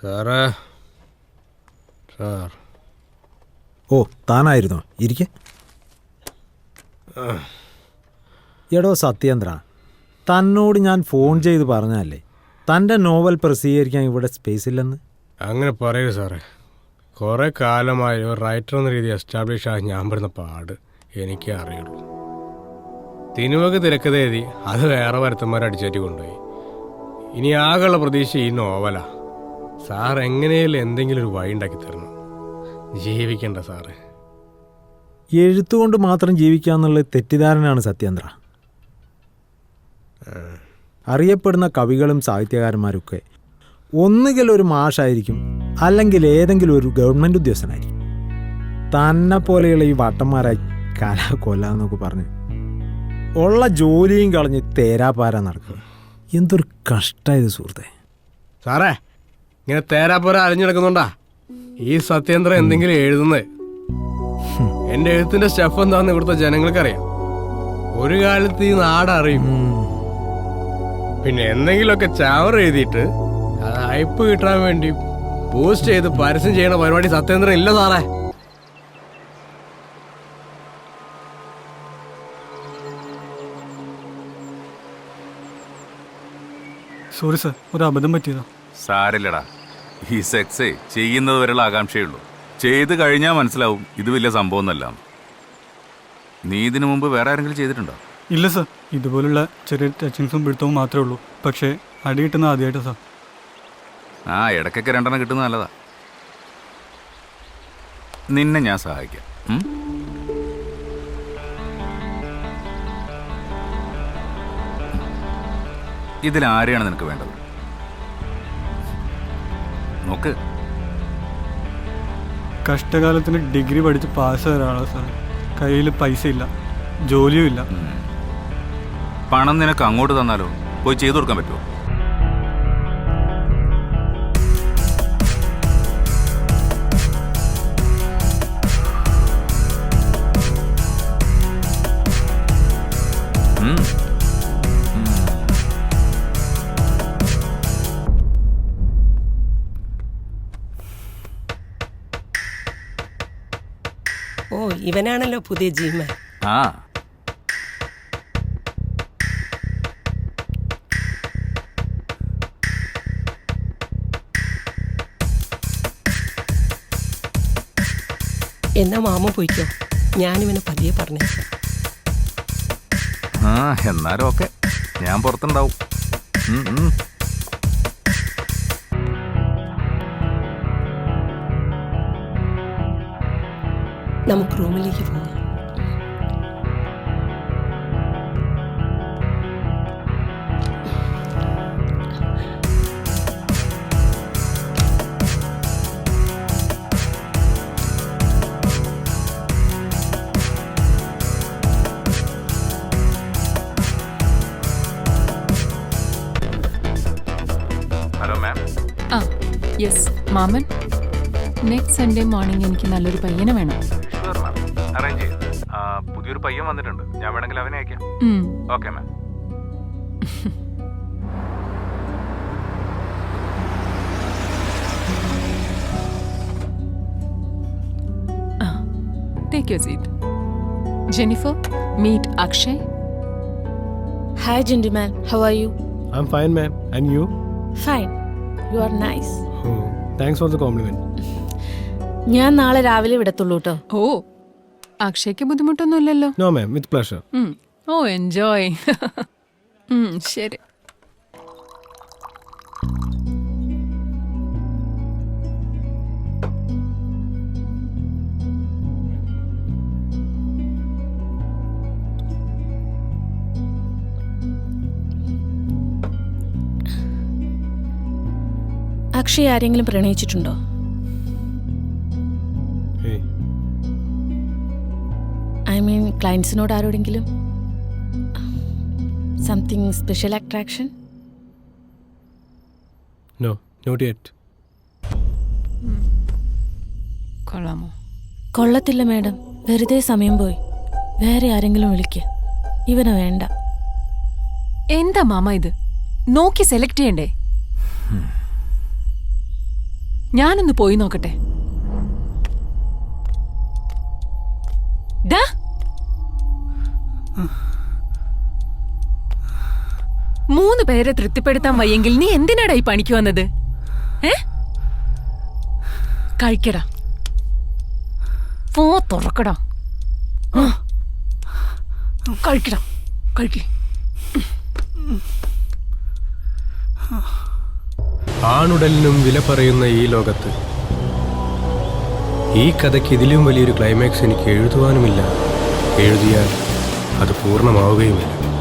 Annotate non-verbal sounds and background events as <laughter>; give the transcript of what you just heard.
സാറേ. സാർ. ഓ താനായിരുന്നോ? ഇരിക്കെ. എടോ സത്യേന്ദ്ര തന്നോട് ഞാൻ ഫോൺ ചെയ്ത് പറഞ്ഞല്ലേ തന്റെ നോവൽ പ്രസിദ്ധീകരിക്കാൻ ഇവിടെ സ്പേസ് ഇല്ലെന്ന്? അങ്ങനെ പറയൂ സാറേ. കുറേ കാലമായി ഒരു റൈറ്റർ എന്ന രീതി എസ്റ്റാബ്ലിഷ് ആയി ഞാൻ വരുന്ന പാട് എനിക്കേ അറിയുള്ളൂ. തിനുവക്ക് തിരക്കഥ എഴുതി അത് വേറെ വരുത്തന്മാർ അടിച്ചേറ്റി കൊണ്ടുപോയി. ഇനി ആകെയുള്ള പ്രതീക്ഷ ഈ നോവല. സാർ എങ്ങനെയാലും എന്തെങ്കിലും ഒരു വഴി ഉണ്ടാക്കി തരണം. ജീവിക്കണ്ട സാറേ. എഴുത്തുകൊണ്ട് മാത്രം ജീവിക്കാന്നുള്ള തെറ്റിദ്ധാരണയാണ് സത്യേന്ദ്ര. അറിയപ്പെടുന്ന കവികളും സാഹിത്യകാരന്മാരൊക്കെ ഒന്നുകിൽ ഒരു മാഷായിരിക്കും അല്ലെങ്കിൽ ഏതെങ്കിലും ഒരു ഗവൺമെന്റ് ഉദ്യോഗസ്ഥനായിരിക്കും. തന്നെ പോലെയുള്ള ഈ വട്ടന്മാരായി കല കൊല്ലാന്നൊക്കെ പറഞ്ഞു പറഞ്ഞ് ഉള്ള ജോലിയും കളഞ്ഞ് തേരാപ്പാര നടക്കുക. എന്തൊരു കഷ്ടമായത് സുഹൃത്തെ. സാറേ ഇങ്ങനെ തേരാപ്പോര അലഞ്ഞു നടക്കുന്നുണ്ടാ ഈ സത്യേന്ദ്ര എന്തെങ്കിലും എഴുതുന്നത് എന്റെ എഴുത്തിന്റെ സ്റ്റെഫ് എന്താന്ന് ഇവിടുത്തെ ജനങ്ങൾക്കറിയാം. ഒരു കാലത്ത് ഈ നാടറിയും പിന്നെ എന്തെങ്കിലുമൊക്കെ ചാവർ എഴുതിയിട്ട് അത് ഹൈപ്പ് കിട്ടാൻ വേണ്ടി പോസ്റ്റ് ചെയ്ത് പരസ്യം ചെയ്യണ പരിപാടി സത്യേന്ദ്രൻ ഇല്ല സാറേ. സോറി സർ ഒരു അബദ്ധം പറ്റിയതാ. സാരില്ലടാ. ഈ സെക്സേ ചെയ്യുന്നത് വരെയുള്ള ആകാംക്ഷയുള്ളൂ. ചെയ്ത് കഴിഞ്ഞാൽ മനസ്സിലാവും ഇത് വലിയ സംഭവം എന്നല്ല നീ ഇതിനു മുമ്പ് വേറെ ആരെങ്കിലും ചെയ്തിട്ടുണ്ടോ? ഇല്ല സർ ഇതുപോലുള്ള ചെറിയ ടച്ചിങ്സും പിടുത്തവും മാത്രമേ ഉള്ളൂ. പക്ഷേ അടി കിട്ടുന്ന ആദ്യമായിട്ടാ സാർ. ആ ഇടയ്ക്കൊക്കെ രണ്ടെണ്ണം കിട്ടുന്നത് നല്ലതാ. നിന്നെ ഞാൻ സഹായിക്കാം. ഇതിൽ ആരെയാണ് നിനക്ക് വേണ്ടത്? നോക്ക്. കഷ്ടകാലത്തിന് ഡിഗ്രി പഠിച്ച് പാസ് വരാനുള്ള സാർ കയ്യിൽ പൈസ ഇല്ല ജോലിയും ഇല്ല പണം നിനക്ക് അങ്ങോട്ട് തന്നാലോ? പോയി ചെയ്തു കൊടുക്കാൻ പറ്റുമോ? ഇവനാണല്ലോ പുതിയ ജീമൻ. ആ. എന്നാ മാമ പോയിക്കോ? ഞാനിവനെ പതിയെ പറഞ്ഞു ആ എന്നാലും ഓക്കെ ഞാൻ പുറത്തുണ്ടാവും. നമുക്ക് റൂമിലേക്ക് പോകാം ഹലോ മാം ആ യെസ് മാമൻ. നെക്സ്റ്റ് സൺഡേ മോർണിംഗ് എനിക്ക് നല്ലൊരു പയ്യനെ വേണം. മാം അറേഞ്ച് ചെയ്യും പുതിയൊരു പയ്യൻ വന്നിട്ടുണ്ട് ഞാൻ വേണമെങ്കിൽ അവനെ അയക്കാം. Okay ma'am take your seat Jennifer meet Akshay Hi, gentleman. How are you? I am fine ma'am and you Fine. You are nice. Thanks for the compliment ഞാൻ നാളെ രാവിലെ വിടത്തുള്ളൂ കേട്ടോ ഓ അക്ഷയ്ക്ക് ബുദ്ധിമുട്ടൊന്നുമില്ലല്ലോ. നോ മാം വിത്ത് പ്ലഷർ ഉം. ഓ enjoy <laughs> ഉം, ശരി. അക്ഷയ് ആരെങ്കിലും പ്രണയിച്ചിട്ടുണ്ടോ? ഐ മീൻ ക്ലയൻസിനോട് ആരോടെങ്കിലും? Something special attraction no not yet കൊള്ളാമോ? കൊള്ളത്തില്ല മാഡം. വെറുതെ സമയം പോയി. വേറെ ആരെങ്കിലും വിളിക്ക. ഇവനെ വേണ്ട. എന്താ മാമ ഇത്? നോക്കി സെലക്ട് ചെയ്യണ്ടേ? ഞാനൊന്ന് പോയി നോക്കട്ടെ. മൂന്ന് പേരെ തൃപ്തിപ്പെടുത്താൻ വയ്യെങ്കിൽ നീ എന്തിനാടാ ഈ പണിക്ക് വന്നത്? ഏ? കഴിക്കടാ. പോ തുറക്കടാ. കഴിക്കടാ. കഴിക്ക. ആണുടലിനും വില പറയുന്ന ഈ ലോകത്ത് ഈ കഥയ്ക്ക് ഇതിലും വലിയൊരു ക്ലൈമാക്സ് എനിക്ക് എഴുതുവാനുമില്ല. എഴുതിയാൽ അത് പൂർണമാവുകയുമില്ല.